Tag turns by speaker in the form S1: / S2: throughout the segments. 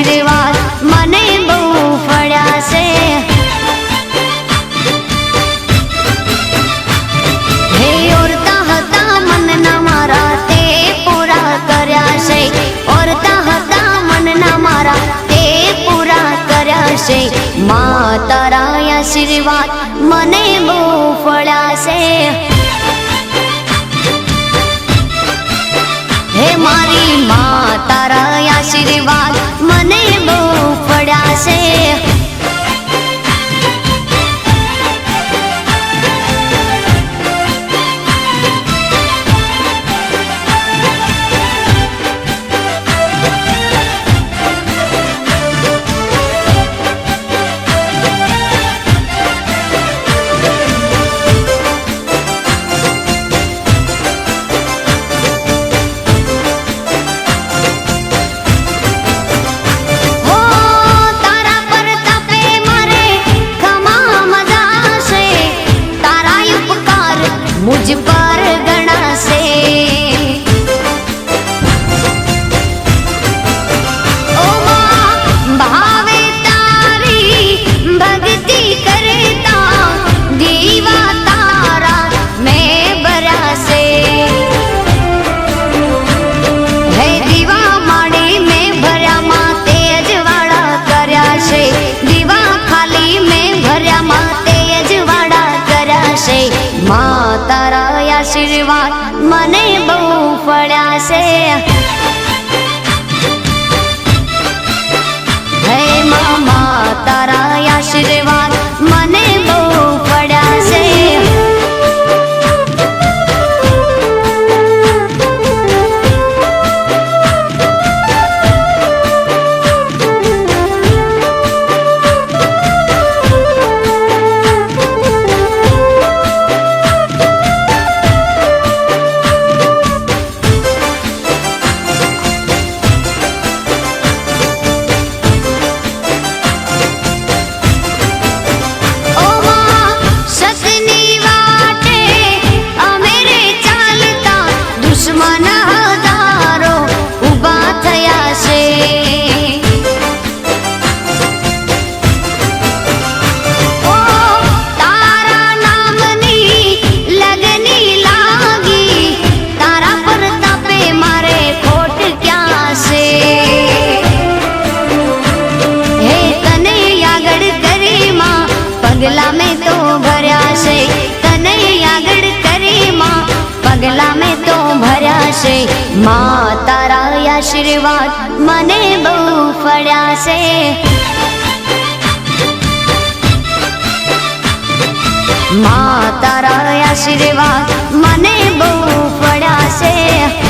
S1: આશીર્વાદ મને બહુ ફળ્યા છે હે ઓરતા હતા મનના મારા તે પૂરા કર્યા છે. ઓરતા હતા મનના મારા તે પૂરા કર્યા છે. મા તારા આશીર્વાદ મને બહુ ફળ્યા છે હે મારી મા તારા આશીર્વાદ પાસે મા તારા આશીર્વાદ મને બહુ પડ્યા છે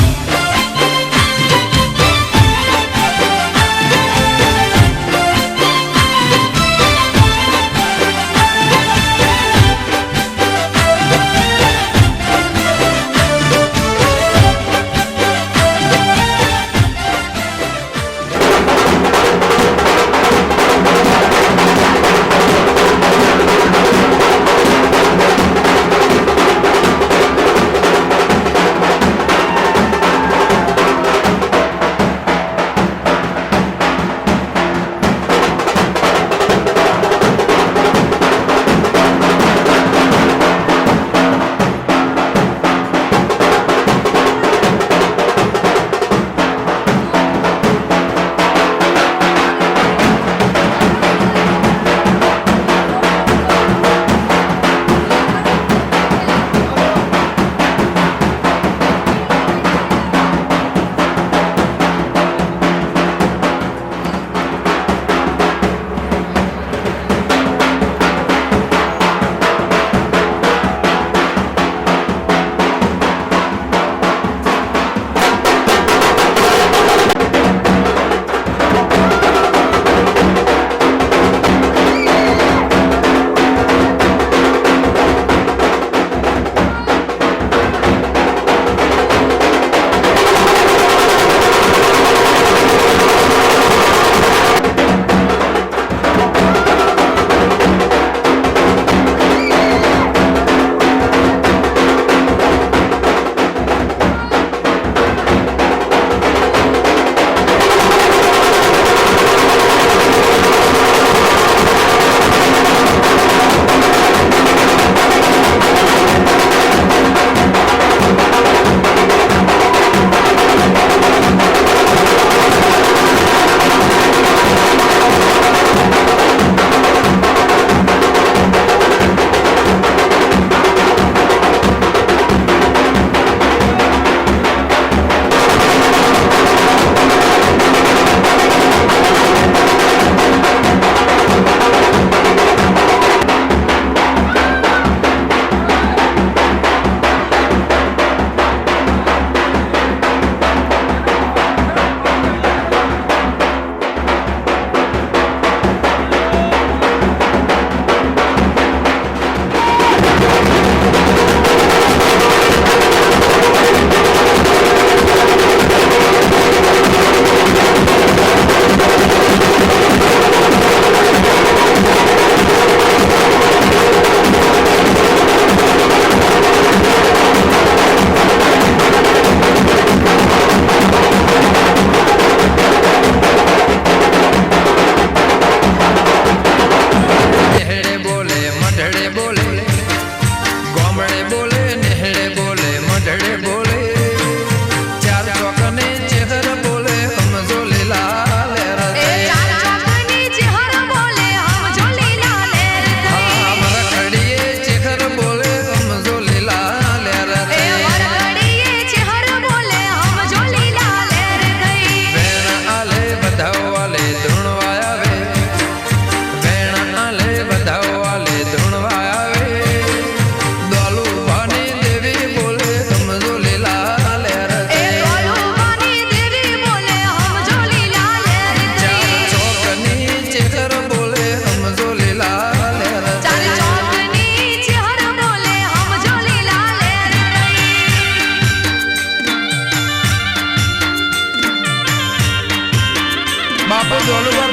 S1: Vamos, vamos, vamos.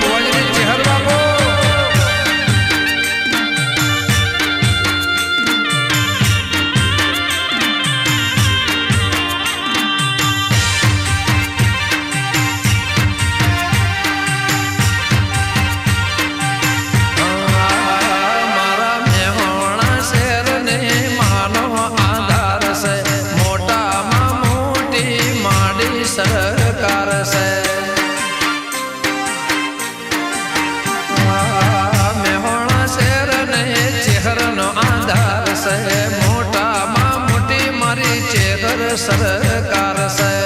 S1: सरकार से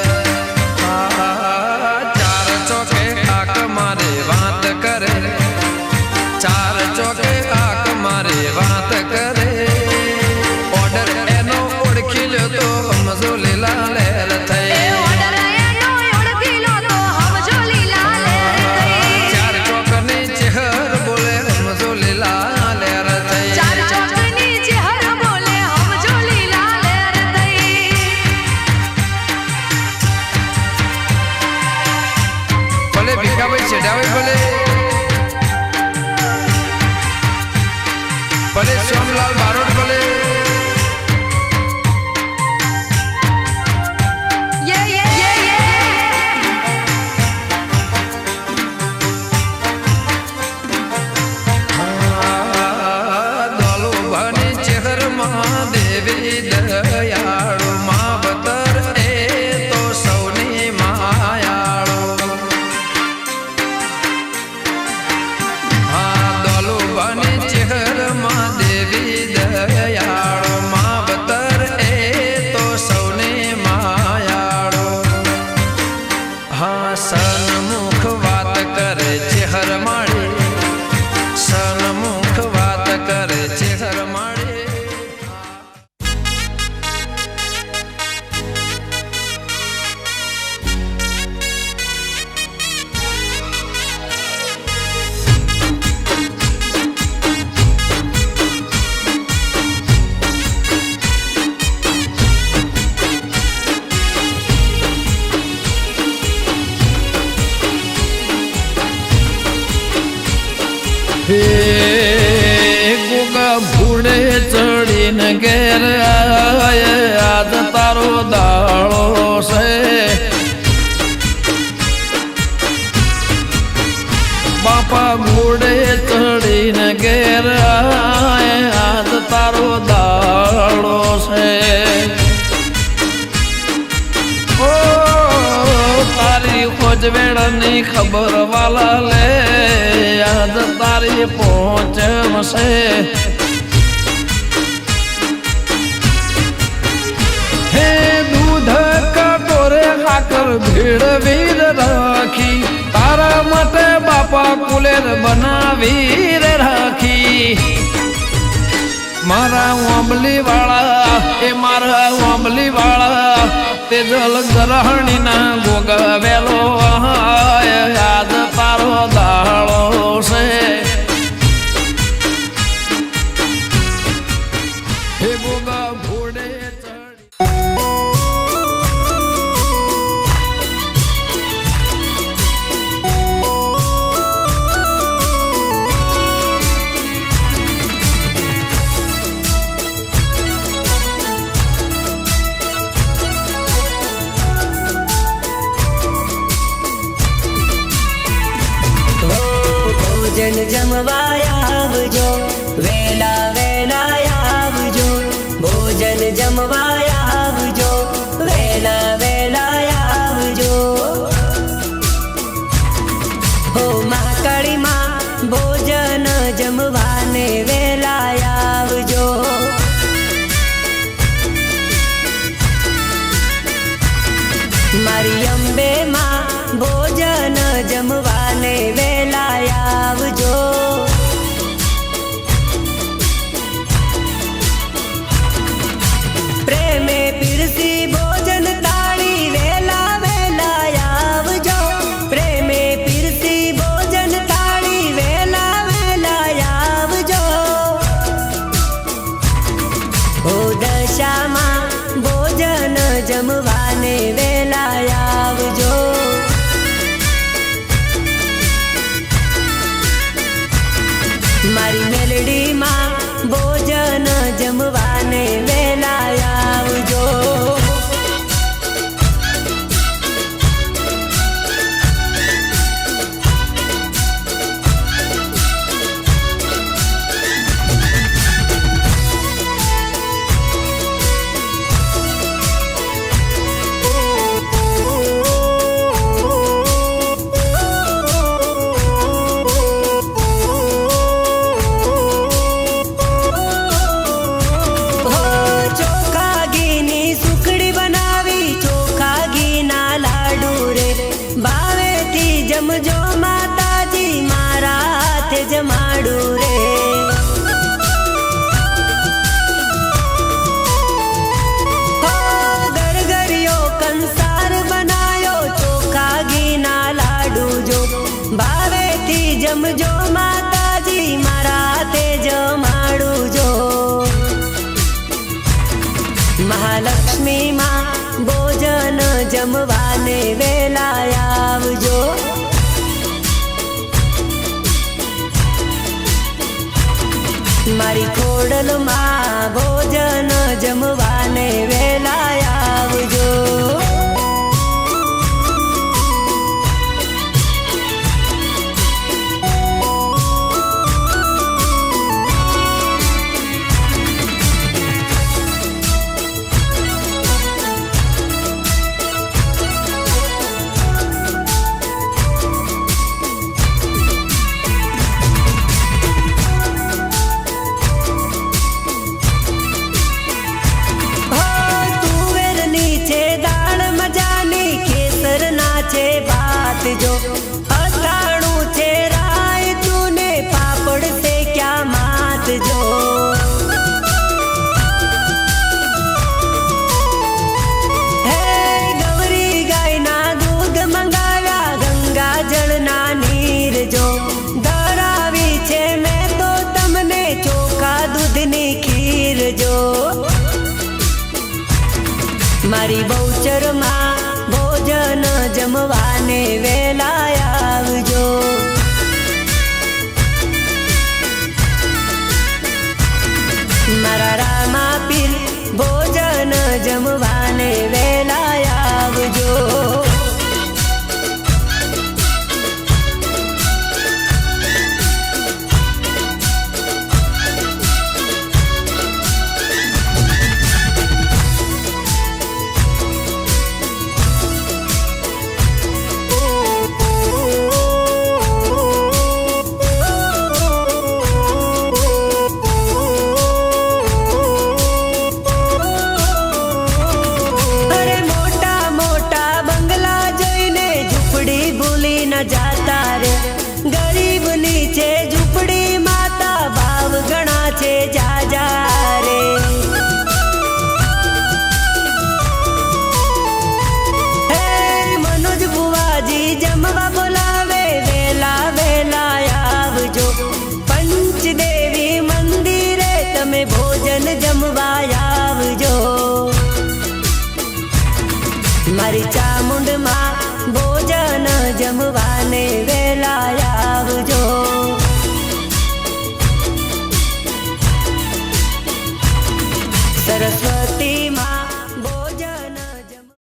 S1: Father. છે. હે
S2: દૂધ કટોરે હાકર ભીડવી રાખી, તારા માટે બાપા કુલેર બનાવી રે રાખી. મારા ઓંબલી વાળા એ મારા ઓંબલી વાળા તે જલ ગ્રહણીના ગોગવેલો આજ તારો દાળો છે.
S3: મારી ખોડલમાં ભોજન જમવાને વેલા આવજો. લેજો. મારી બહુચરમાં ભોજન જમવાને વે